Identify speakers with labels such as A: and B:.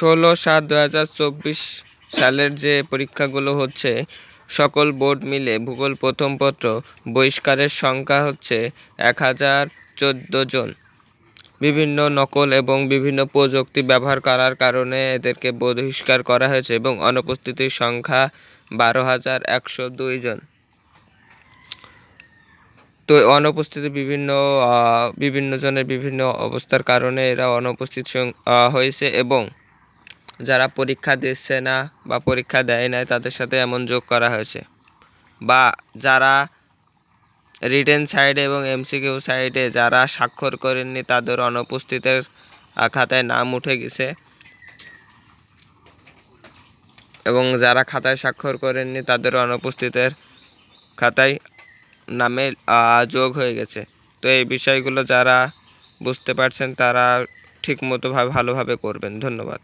A: ষোলো সাত দু হাজার চব্বিশ সালের যে পরীক্ষাগুলো হচ্ছে, সকল বোর্ড মিলে ভূগোল প্রথম পত্র বহিষ্কারের সংখ্যা হচ্ছে এক হাজার চোদ্দ জন। বিভিন্ন নকল এবং বিভিন্ন প্রযুক্তি ব্যবহার করার কারণে এদেরকে বহিষ্কার করা হয়েছে এবং অনুপস্থিতির সংখ্যা বারো হাজার একশো দুই জন। তো অনুপস্থিতি বিভিন্ন বিভিন্ন জনের বিভিন্ন অবস্থার কারণে এরা অনুপস্থিত হয়েছে এবং যারা পরীক্ষা দিচ্ছে না বা পরীক্ষা দেয় নাই, তাদের সাথে এমন যোগ করা হয়েছে। বা যারা রিটেন সাইডে এবং এমসিকিউ সাইডে যারা স্বাক্ষর করেননি, তাদের অনুপস্থিতের খাতায় নাম উঠে গেছে। এবং যারা খাতায় স্বাক্ষর করেননি, তাদের অনুপস্থিতের খাতায় নামে যোগ হয়ে গেছে। তো এই বিষয়গুলো যারা বুঝতে পারছেন, তারা ঠিকমতো ভাবে ভালোভাবে করবেন। ধন্যবাদ।